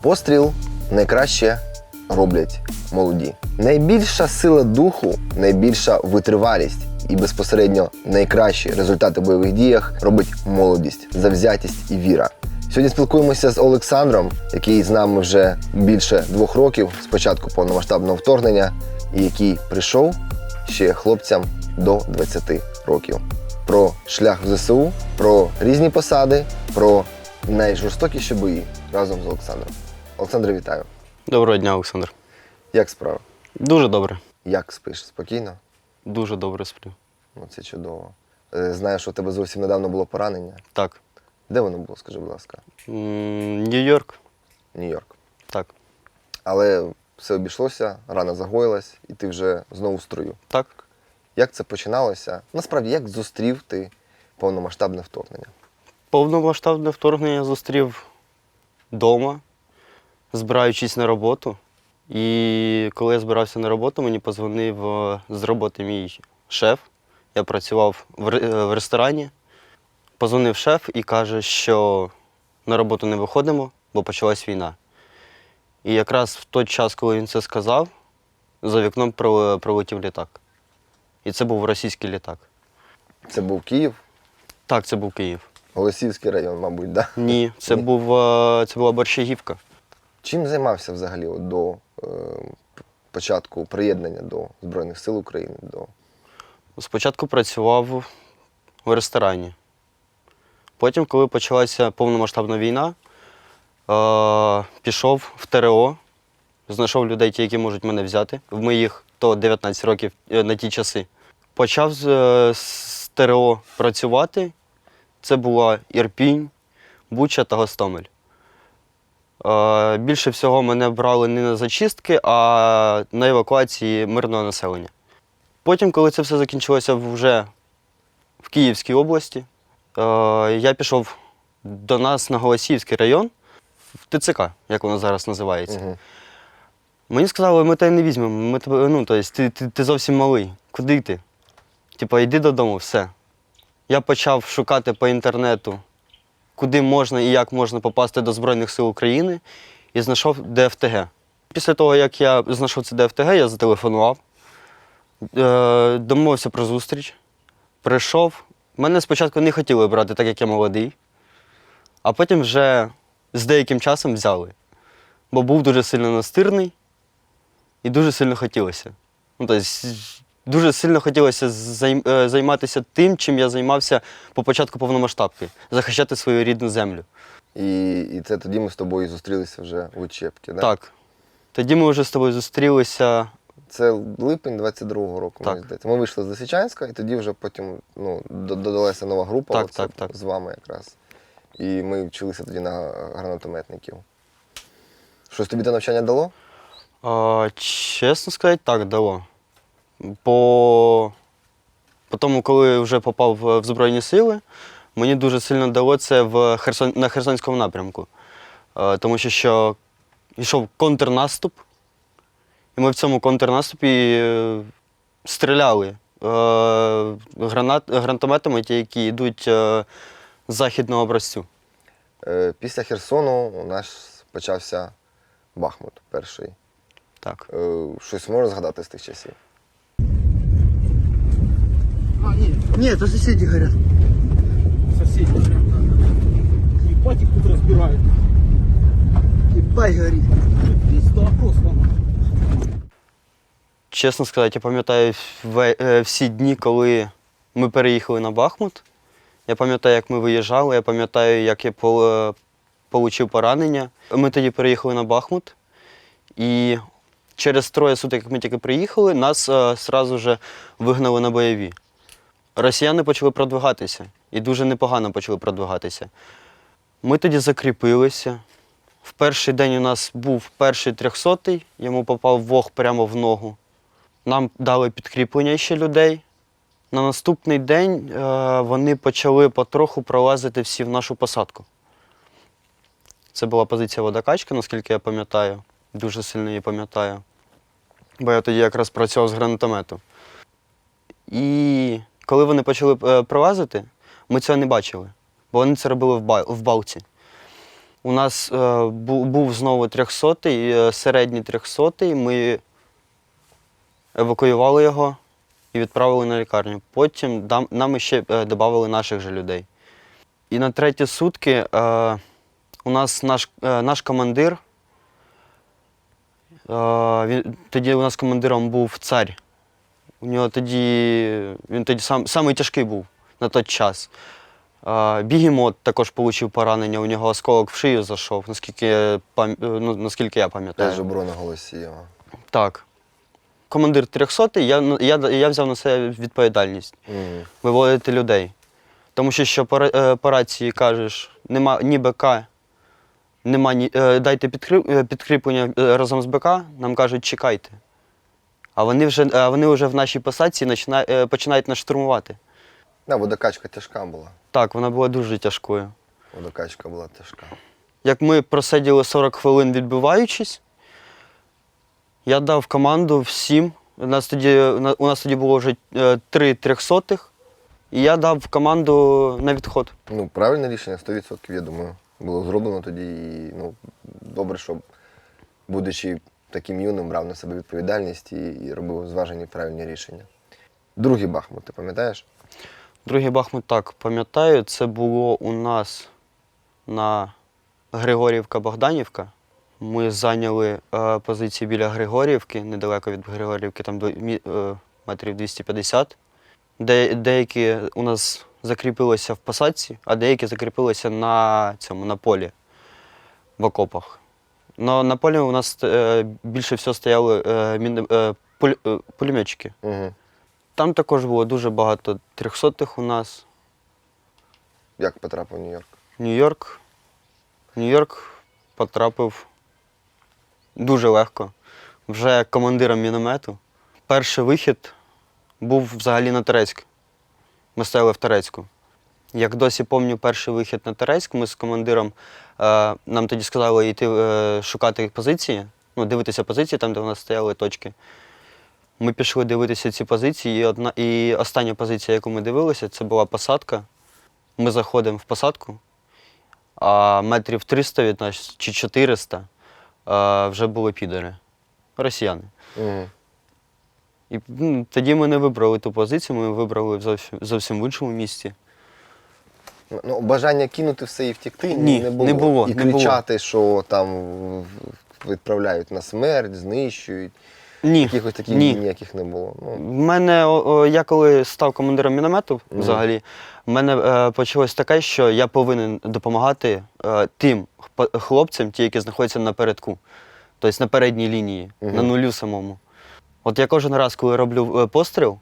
Постріл найкраще роблять молоді. Найбільша сила духу, найбільша витривалість і безпосередньо найкращі результати в бойових діях робить молодість, завзятість і віра. Сьогодні спілкуємося з Олександром, який з нами вже більше двох років з початку повномасштабного вторгнення, і який прийшов ще хлопцям до 20 років. Про шлях в ЗСУ, про різні посади, про найжорстокіші бої разом з Олександром. Олександр, вітаю. Доброго дня, Олександр. Як справа? Дуже добре. Як спиш? Спокійно? Дуже добре сплю. Ну, це чудово. Е, Знаю, що у тебе зовсім недавно було поранення. Так. Де воно було, скажи, будь ласка? Нью-Йорк. Нью-Йорк. Так. Але все обійшлося, рана загоїлась, і ти вже знову в строю. Так. Як це починалося? Насправді, як зустрів ти повномасштабне вторгнення? Повномасштабне вторгнення зустрів вдома, збираючись на роботу. І коли я збирався на роботу, мені позвонив е, з роботи мій шеф. Я працював в е, в ресторані. Позвонив шеф і каже, що на роботу не виходимо, бо почалась війна. І якраз в той час, коли він це сказав, за вікном пролетів літак. І це був російський літак. Це був Київ, Так, це був Київ. Голосіївський район, мабуть, да? Ні, це, Ні. був, е, це була Борщагівка. Чим займався взагалі от до е, початку приєднання до Збройних сил України? До... Спочатку працював в ресторані. Потім, коли почалася повномасштабна війна, е, пішов в ТРО, знайшов людей, ті, які можуть мене взяти. В моїх то 19 років е, на ті часи. Почав з, е, з ТРО працювати. Це була Ірпінь, Буча та Гостомель. Е, більше всього мене брали не на зачистки, а на евакуації мирного населення. Потім, коли це все закінчилося вже в Київській області, е, я пішов до нас на Голосіївський район, в ТЦК, як воно зараз називається. Угу. Мені сказали, ми тебе не візьмемо. Ми тебе, ну, тобто, ти, ти, ти зовсім малий. Куди йти? Типа, йди додому, все. Я почав шукати по інтернету, куди можна і як можна попасти до Збройних сил України, і знайшов ДФТГ. Після того, як я знайшов це ДФТГ, я зателефонував, е, домовився про зустріч, прийшов. Мене спочатку не хотіли брати, так як я молодий, а потім вже з деяким часом взяли. Бо був дуже сильно настирний і дуже сильно хотілося. Ну, тобто, дуже сильно хотілося е, займатися тим, чим я займався по початку повномасштабки захищати свою рідну землю. І, і це тоді ми з тобою зустрілися вже в учебці, да? Так. Тоді ми вже з тобою зустрілися. Це липень 22-го року, Так. мені здається. Ми вийшли з Лисичанська, і тоді вже потім ну, додалася нова група Так, так, так. з вами якраз. І ми вчилися тоді на гранатометників. Щось тобі те навчання дало? А, чесно сказати, так дало. По, по тому, коли вже попав в Збройні сили, мені дуже сильно дало це в Херсон, на Херсонському напрямку. Е, Тому що, що йшов контрнаступ, і ми в цьому контрнаступі е, стріляли е, гранат, гранатометами, ті, які йдуть з західного образцю. Після Херсону у нас почався Бахмут перший. Так. Щось можна згадати з тих часів? А, нет, нет, это соседи горят. соседи прям. Ебать их тут разбирают. Ебать горит. Пизда просто. Чесно сказати, я пам'ятаю е, всі дні, коли ми переїхали на Бахмут. Я пам'ятаю, як ми виїжджали, я пам'ятаю, як я отримав поранення. Ми тоді переїхали на Бахмут, і через троє суток, як ми тільки приїхали, нас е, сразу же вигнали на бойові. Росіяни почали продвигатися, і дуже непогано почали продвигатися. Ми тоді закріпилися. В перший день у нас був перший трьохсотий, йому попав вог прямо в ногу. Нам дали підкріплення ще людей. На наступний день е, вони почали потроху пролазити всі в нашу посадку. Це була позиція водокачки, наскільки я пам'ятаю. Дуже сильно її пам'ятаю. Бо я тоді якраз працював з гранатомету. І коли вони почали е, пролазити, ми цього не бачили, бо вони це робили в, ба- балці. У нас е, був знову 300-й, е, середній 300-й. Ми евакуювали його і відправили на лікарню. Потім нам ще додали наших же людей. І на треті сутки у нас наш, наш командир. Тоді у нас командиром був цар. У нього тоді він тоді сам, самий тяжкий був на той час. Бігемот також отримав поранення, у нього осколок в шию зайшов, наскільки, е, ну, наскільки я пам'ятаю. Теж жебро на голосі його. Так. Командир 300 я, я, я взяв на себе відповідальність Мгм. виводити людей. Тому що, що по, е, по рації кажеш, нема ні БК, нема ні, е, дайте підкріп, підкріплення разом з БК, нам кажуть, чекайте. А вони вже, а вони вже в нашій посадці е, починають нас штурмувати. Да, водокачка тяжка була. Так, вона була дуже тяжкою. Водокачка була тяжка. Як ми просиділи 40 хвилин відбиваючись, я дав команду всім. У нас тоді, у нас тоді було вже е, три трьохсотих, і я дав команду на відход. Ну, правильне рішення, 100%, я думаю, було зроблено тоді. І ну, добре, що, будучи таким юним, брав на себе відповідальність і, і робив зважені правильні рішення. Другий Бахмут, ти пам'ятаєш? Другий Бахмут так пам'ятаю, це було у нас на Григорівка-Богданівка. Ми зайняли е, позиції біля Григорівки, недалеко від Григорівки, там е, метрів 250. Де, деякі у нас закріпилися в посадці, а деякі закріпилися на цьому на полі в окопах. Но на полі у нас е, більше всього стояли е, міни- е, пуль, е, пулеметчики. Угу. Там також було дуже багато трьохсотих у нас. Як потрапив в Нью-Йорк? Нью-Йорк. Нью-Йорк потрапив дуже легко. Вже командиром міномету. Перший вихід був взагалі на Терецьк. Ми стояли в Терецьку. Як досі пам'ятаю перший вихід на Терецьк, ми з командиром е, нам тоді сказали йти е, шукати позиції, ну, дивитися позиції там, де у нас стояли точки. Ми пішли дивитися ці позиції, і, одна, і остання позиція, яку ми дивилися, це була посадка. Ми заходимо в посадку, а метрів 300 від нас чи 400 а, вже були підери, росіяни. Угу. І ну, тоді ми не вибрали ту позицію, ми вибрали зовсім, зовсім в іншому місці. Ну, бажання кинути все і втекти Ні, не було. не було, І не було. кричати, що там відправляють на смерть, знищують. Ні, Якихось таких ні. ніяких не було. В Ну, мене, о, о, я коли став командиром міномету, Мгм. взагалі, в мене е, почалось таке, що я повинен допомагати е, тим хлопцям, ті, які знаходяться напередку, тобто на передній лінії, Мгм. на нулю самому. От я кожен раз, коли роблю е, постріл,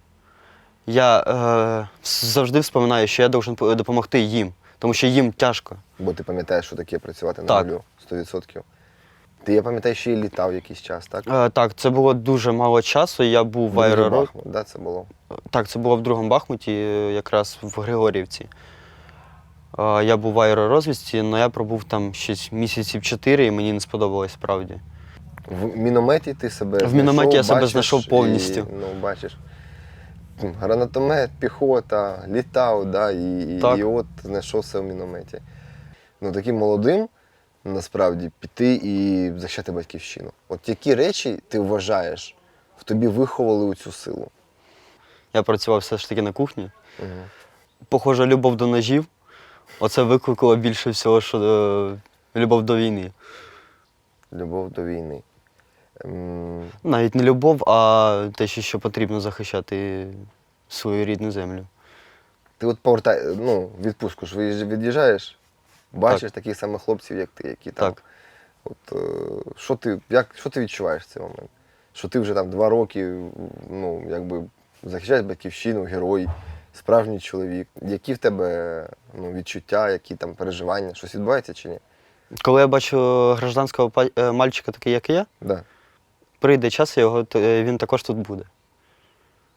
я е, завжди вспоминаю, що я должен допомогти їм, тому що їм тяжко. бо ти пам'ятаєш, що таке працювати на Так. нулю 100%. Ти, я пам'ятаю, ще й літав якийсь час, так? Е, так, це було дуже мало часу. Я був в. Бахмут, да, це було. Так, це було в другому Бахмуті, е, якраз в Григорівці. Е, Я був в аеророзвідці, але я пробув там щось місяців чотири, і мені не сподобалось справді. В мінометі ти себе В мінометі знайшов, я себе бачиш, знайшов повністю. І, ну, бачиш. Гранатомет, піхота, літав, да, і, і, Так. і от знайшов себе в мінометі. Ну, таким молодим, насправді, піти і захищати батьківщину. От які речі ти вважаєш, в тобі виховали у цю силу? Я працював все ж таки на кухні. Угу. Похоже, любов до ножів. Оце викликало більше всього, що е, любов до війни. Любов до війни. Навіть не любов, а те, що, що потрібно захищати свою рідну землю. Ти от повертай, ну, відпустку ж від'їжджаєш, бачиш таких самих хлопців, як ти, які там. Так. От, е, що, ти, як, що ти відчуваєш в цей момент? Що ти вже там два роки ну, якби захищаєш батьківщину, герой, справжній чоловік. Які в тебе ну, відчуття, які там переживання? Щось відбувається чи ні? Коли я бачу гражданського е, мальчика, такий, як і я, Да. Прийде час, його, е, він також тут буде.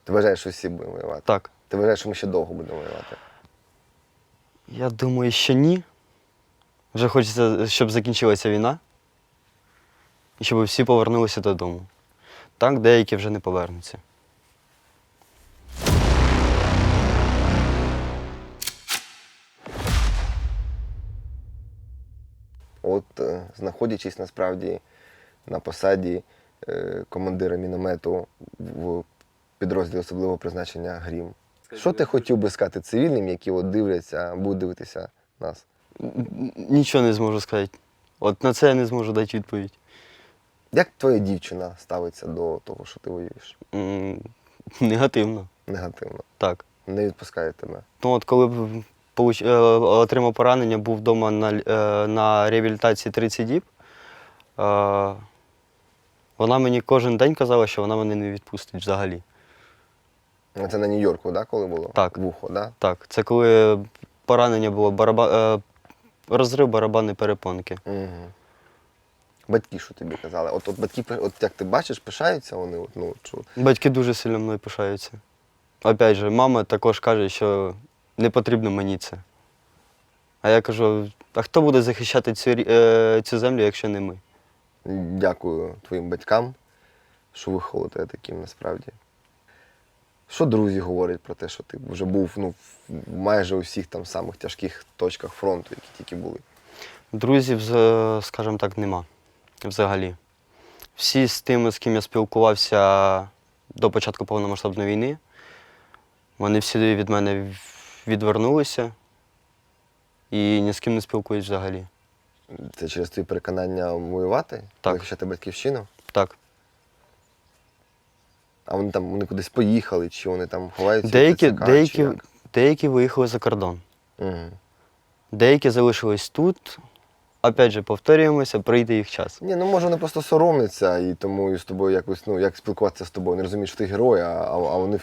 Ти вважаєш, що всі будемо воювати? Так. Ти вважаєш, що ми ще довго будемо воювати? Я думаю, що ні. Вже хочеться, щоб закінчилася війна. І щоб всі повернулися додому. Так, деякі вже не повернуться. от е, знаходячись насправді на посаді командира міномету в підрозділі особливого призначення Грім. Що ти хотів би сказати цивільним, які от дивляться, будуть дивитися нас? Нічого не зможу сказати. От на це я не зможу дати відповідь. Як твоя дівчина ставиться до того, що ти воюєш? М, Негативно. Негативно. Так. Не відпускає тебе. Ну, от коли б получ- е, отримав поранення, був вдома на, л- е, на реабілітації 30 діб. Е, Вона мені кожен день казала, що вона мене не відпустить взагалі. Це на Нью-Йорку, да, коли було? Так. Вухо, да? Так, це коли поранення було бараба... е, розрив барабанної перепонки. Угу. Батьки що тобі казали? От, от батьки, от як ти бачиш, пишаються вони, от, ну, що Батьки дуже сильно мною пишаються. Опять же, мама також каже, що не потрібно мені це. А я кажу: а хто буде захищати цю, е, цю землю, якщо не ми? Дякую твоїм батькам, що виховали тебе таким насправді. Що друзі говорять про те, що ти вже був ну, в майже усіх там самих тяжких точках фронту, які тільки були. Друзів, скажімо так, нема взагалі. Всі з тими, з ким я спілкувався до початку повномасштабної війни, вони всі від мене відвернулися і ні з ким не спілкуюсь взагалі. Це через твої переконання воювати, Так. захищати батьківщину. Так. А вони там вони кудись поїхали, чи вони там ховаються? Деякі, ТЦК, деякі, як? деякі виїхали за кордон. Мгм. Деякі залишились тут. Опять же, повторюємося, прийде їх час. Ні, ну може вони просто соромляться і тому і з тобою якось, ну, як спілкуватися з тобою. Не розуміють, що ти герой, а, а, а вони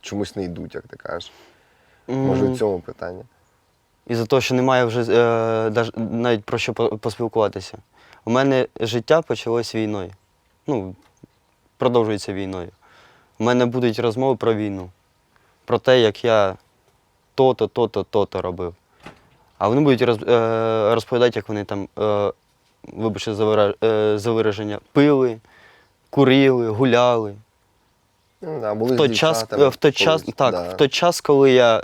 чомусь не йдуть, як ти кажеш. Може, в цьому питання. І за те, що немає вже е, навіть про що поспілкуватися. У мене життя почалось війною. Ну, продовжується війною. У мене будуть розмови про війну, про те, як я то-то, то-то, то-то робив. А вони будуть роз, е, розповідати, як вони там, е, вибачте за е, вираження, пили, курили, гуляли. Ну, да, були В той час, в той час, так, да. в той час, коли я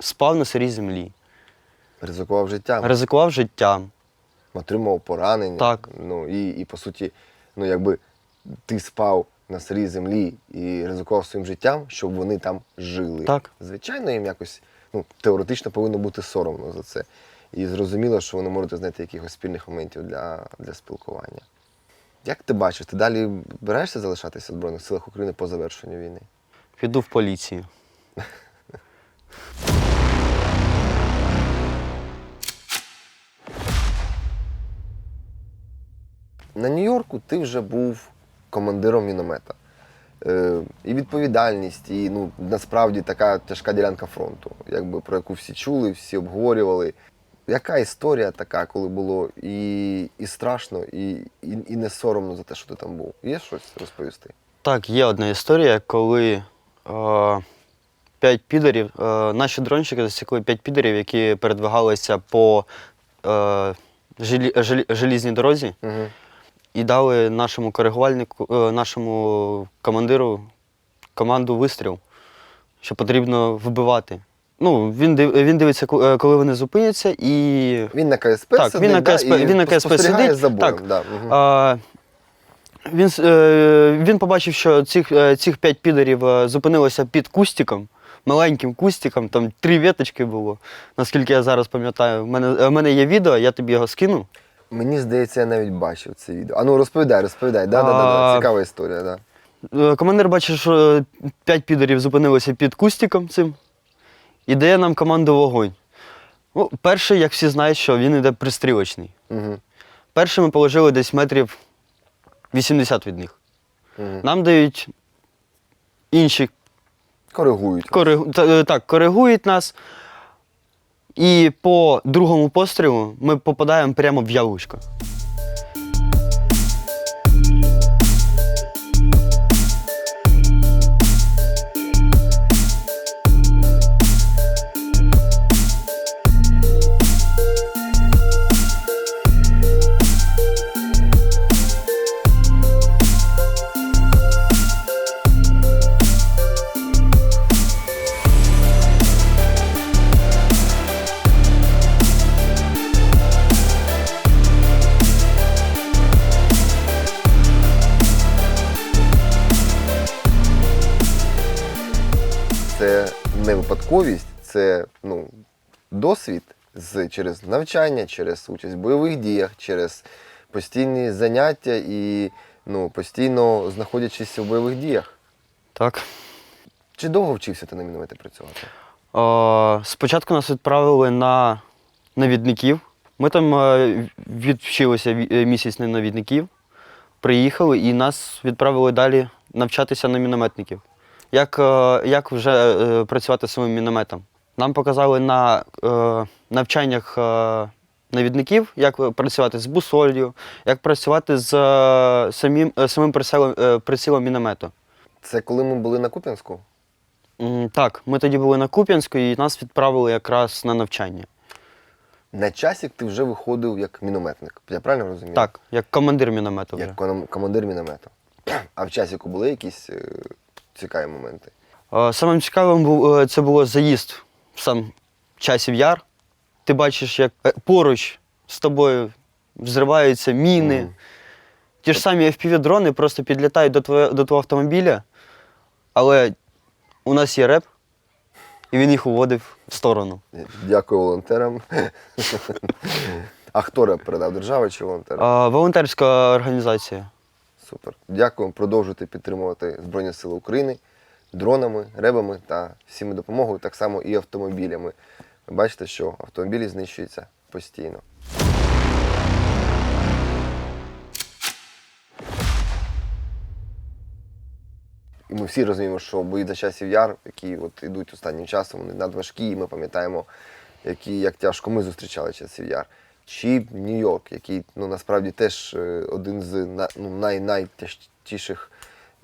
спав на сирій землі, Ризикував життям, ризикував життям. отримував поранення. Так. Ну, і, і по суті, ну, якби ти спав на сирій землі і ризикував своїм життям, щоб вони там жили. Так. Звичайно, їм якось ну, теоретично повинно бути соромно за це. І зрозуміло, що вони можуть знайти якихось спільних моментів для, для спілкування. Як ти бачиш, ти далі збираєшся залишатися в Збройних силах України по завершенню війни? Піду в поліцію. На Нью-Йорку ти вже був командиром міномета. Е, і відповідальність, і ну, насправді така тяжка ділянка фронту, якби, про яку всі чули, всі обговорювали. Яка історія така, коли було і, і страшно, і, і, і не соромно за те, що ти там був? Є щось розповісти? Так, є одна історія, коли е, п'ять підерів, е, наші дронщики засікли п'ять підерів, які передвигалися по е, желі, желі, желізній дорозі Угу. І дали нашому коригувальнику, е, нашому командиру команду вистріл, що потрібно вбивати. Ну, він, він дивиться, е, коли вони зупиняться, і Він на КСП Так, сидить, він на да, КСП і він на КСП сидить, за боєм. так. Да, угу. А, він, е, він побачив, що цих, цих п'ять підерів зупинилося під кустиком, маленьким кустиком, там три веточки було. Наскільки я зараз пам'ятаю, в мене, в мене є відео, я тобі його скину. Мені здається, я навіть бачив це відео. А ну розповідай, розповідай. Да, да, да, да. А, Цікава історія, да. Е, Командир бачить, що п'ять підерів зупинилося під кустиком цим і дає нам команду вогонь. Ну, перший, як всі знають, що він іде пристрілочний. Угу. Перший ми положили десь метрів 80 від них. Угу. Нам дають інші Коригують. коригу... та- е, так, коригують нас. І по другому пострілу ми попадаємо прямо в ялучко. Випадковість, це ну, досвід з, через навчання, через участь в бойових діях, через постійні заняття і ну, постійно знаходячись у бойових діях. Так. Чи довго вчився ти на міномети працювати? Е, спочатку нас відправили на навідників. Ми там е, відвчилися е, місяць на навідників, приїхали і нас відправили далі навчатися на мінометників. Як, е, як вже е, працювати самим мінометом? Нам показали на е, навчаннях навідників, як працювати з бусолью, як працювати з самим, самим прицілом, прицілом міномету. Це коли ми були на Куп'янську? Так, ми тоді були на Куп'янську і нас відправили якраз на навчання. На часик ти вже виходив як мінометник. Я правильно розумію? Так, як командир міномету вже. Як командир міномету. А в часіку були якісь цікаві моменти? Е, Самим цікавим був е, це було заїзд в сам часів яр. Ти бачиш, як е, поруч з тобою взриваються міни. Мгм. Ті ж самі FPV-дрони просто підлітають до твого, до твого автомобіля, але у нас є реп, і він їх уводив в сторону. Дякую волонтерам. а хто реп передав? Держава чи волонтер? Волонтерська організація. Супер. Дякую. Продовжуйте підтримувати Збройні Сили України дронами, ребами та всіми допомогою, так само і автомобілями. Ви бачите, що автомобілі знищуються постійно. І ми всі розуміємо, що бої за часів яр, які от ідуть останнім часом, вони надважкі, і ми пам'ятаємо, які, як тяжко ми зустрічали часів яр. Чи Нью-Йорк, який ну, насправді теж е, один з ну, най, найтяжчіших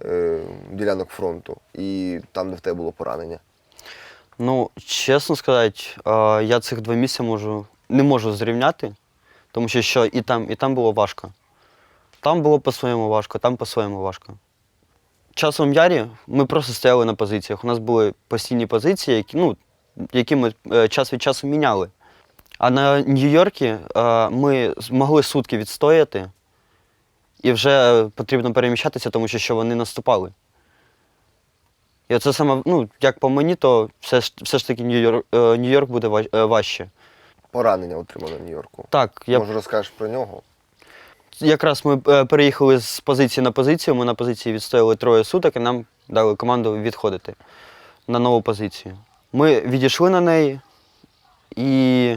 е, ділянок фронту, і там, де в тебе було поранення. Ну, чесно сказати, я цих два місця можу, не можу зрівняти, тому що, що і там, і там було важко. Там було по-своєму важко, там по-своєму важко. В ярі ми просто стояли на позиціях. У нас були постійні позиції, які, ну, які ми е, час від часу міняли. А на Нью-Йоркі е, ми змогли сутки відстояти, і вже потрібно переміщатися, тому що, вони наступали. І оце саме, ну, як по мені, то все ж, все ж таки Нью-Йорк, е, Нью-Йорк буде е, важче. Поранення отримано в Нью-Йорку. Так, я Може, розкажеш про нього? якраз ми переїхали з позиції на позицію. Ми на позиції відстояли троє суток і нам дали команду відходити на нову позицію. Ми відійшли на неї і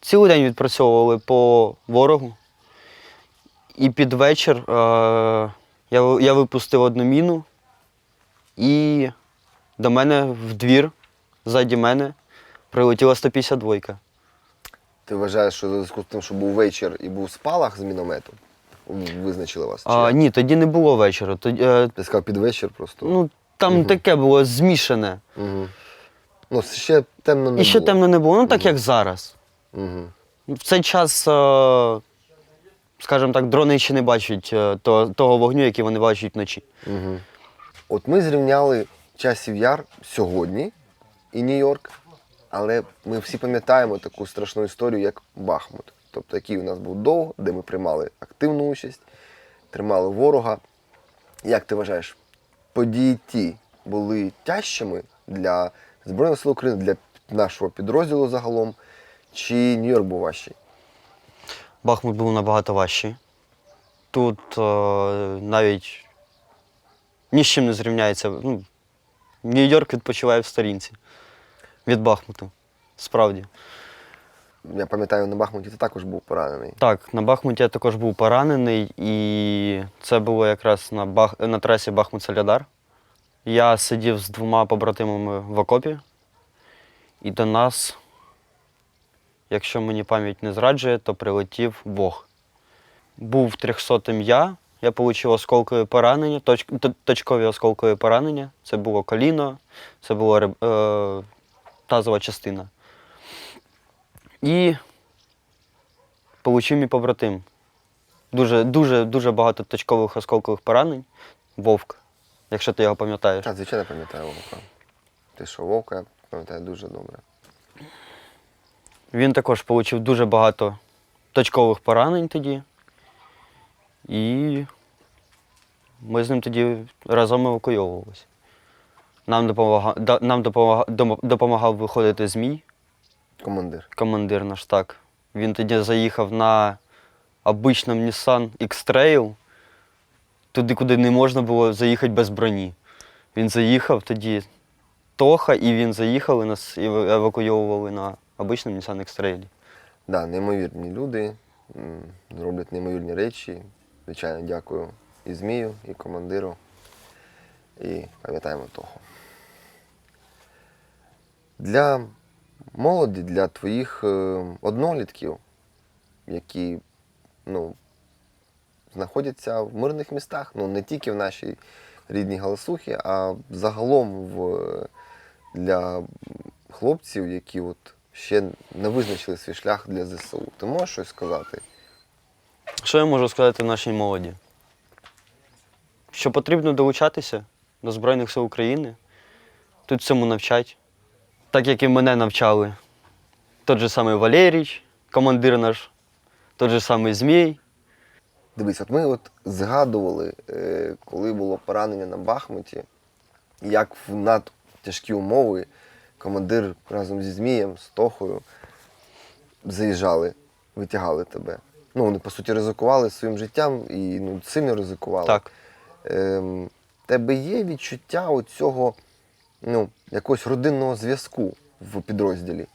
цілий день відпрацьовували по ворогу. І під вечір е, я, я випустив одну міну, і до мене в двір, ззаді мене, прилетіла 152. Ти вважаєш, що в зв'язку з тим, що був вечір і був спалах з міномету, визначили вас? Чи А, ні, тоді не було вечора. Тоді, е, Ти сказав під вечір просто. ну, там Мгм. таке було змішане. Угу. Ну, ще темно не І ще темно не було, ну так як зараз. Угу. В цей час, е, скажімо так, дрони ще не бачать е, того вогню, який вони бачать вночі. Угу. От ми зрівняли часів яр сьогодні і Нью-Йорк, але ми всі пам'ятаємо таку страшну історію, як Бахмут. Тобто, який у нас був довг, де ми приймали активну участь, тримали ворога. Як ти вважаєш, події ті були тяжчими для Збройних сил України, для нашого підрозділу загалом, чи Нью-Йорк був важчий? Бахмут був набагато важчий. Тут е, навіть ні з чим не зрівняється. Ну, Нью-Йорк відпочиває в сторінці від Бахмуту. Справді. Я пам'ятаю, на Бахмуті ти також був поранений. Так, на Бахмуті я також був поранений, і це було якраз на, Бах... на трасі Бахмут-Солядар. Я сидів з двома побратимами в окопі, і до нас, якщо мені пам'ять не зраджує, то прилетів Бог. Був 300-м я, я отримав осколкові поранення, точ... точкові осколкові поранення. Це було коліно, це була е... тазова частина. І Получив мій побратим. Дуже, дуже, дуже багато точкових осколкових поранень. Вовк, якщо ти його пам'ятаєш. Так, звичайно, пам'ятаю Вовка. Ти що, Вовка, я пам'ятаю дуже добре. Він також отримав дуже багато точкових поранень тоді. І ми з ним тоді разом евакуйовувалися. Нам допомагав, нам допомагав, допомагав виходити змій, Командир. командир наш так. Він тоді заїхав на обичному Nissan X-Trail, туди, куди не можна було заїхати без броні. Він заїхав тоді Тоха, і він заїхав і нас евакуйовували на обичному Nissan X-Trail. Да, неймовірні люди, роблять неймовірні речі. Звичайно, дякую і Змію, і командиру. І пам'ятаємо того. Для молоді, для твоїх е, однолітків, які ну, знаходяться в мирних містах, ну не тільки в нашій рідній Галасухі, а загалом в, для хлопців, які от ще не визначили свій шлях для ЗСУ. Ти можеш щось сказати? Що я можу сказати нашій молоді? Що потрібно долучатися до Збройних сил України. Тут цьому навчать. Так як і мене навчали. Тот же самий Валерій, командир наш, тот же самий Змій. Дивись, от ми от згадували, е, коли було поранення на Бахмуті, як в надтяжкі умови командир разом зі Змієм, з Тохою заїжджали, витягали тебе. Ну, вони, по суті, ризикували своїм життям і ну, сильно ризикували. Так. Ем, тебе є відчуття оцього ну, якогось родинного зв'язку в підрозділі.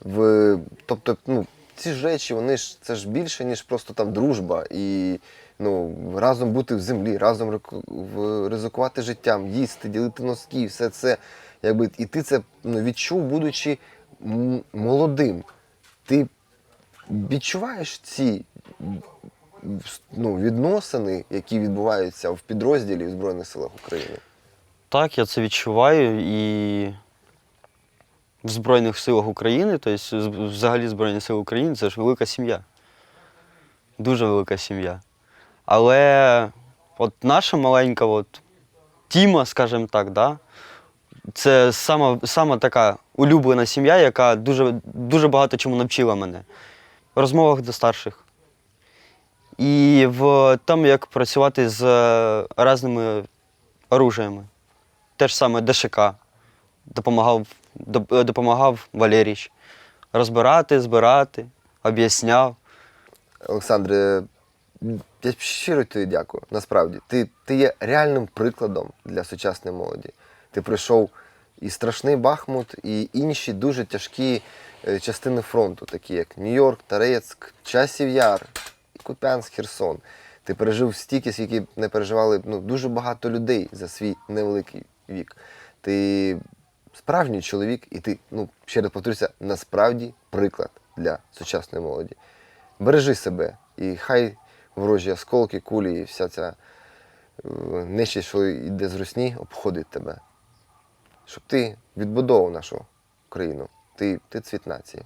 В, тобто, ну, ці ж речі, вони ж це ж більше, ніж просто там дружба. І ну, разом бути в землі, разом ризикувати життям, їсти, ділити носки, все це. Якби, і ти це ну, відчув, будучи молодим. Ти відчуваєш ці ну, відносини, які відбуваються в підрозділі в Збройних силах України. Так, я це відчуваю і в Збройних силах України, тобто взагалі Збройні Сили України це ж велика сім'я. Дуже велика сім'я. Але от наша маленька от, Тіма, скажімо так, да, це сама, сама така улюблена сім'я, яка дуже, дуже багато чому навчила мене. В розмовах до старших. І в тому, як працювати з е, різними оружиями те ж саме ДШК допомагав, доп- допомагав Валеріч. Розбирати, збирати, об'ясняв. Олександре, я щиро тобі дякую. Насправді, ти, ти є реальним прикладом для сучасної молоді. Ти пройшов і страшний Бахмут, і інші дуже тяжкі е, частини фронту, такі як Нью-Йорк, Тарецьк, Часів Яр, Куп'янськ, Херсон. Ти пережив стільки, скільки не переживали ну, дуже багато людей за свій невеликий вік. Ти справжній чоловік, і ти, ну, ще раз повторюся, насправді приклад для сучасної молоді. Бережи себе, і хай ворожі осколки, кулі і вся ця е, що йде з русні, обходить тебе. Щоб ти відбудовував нашу країну. Ти, ти цвіт нації.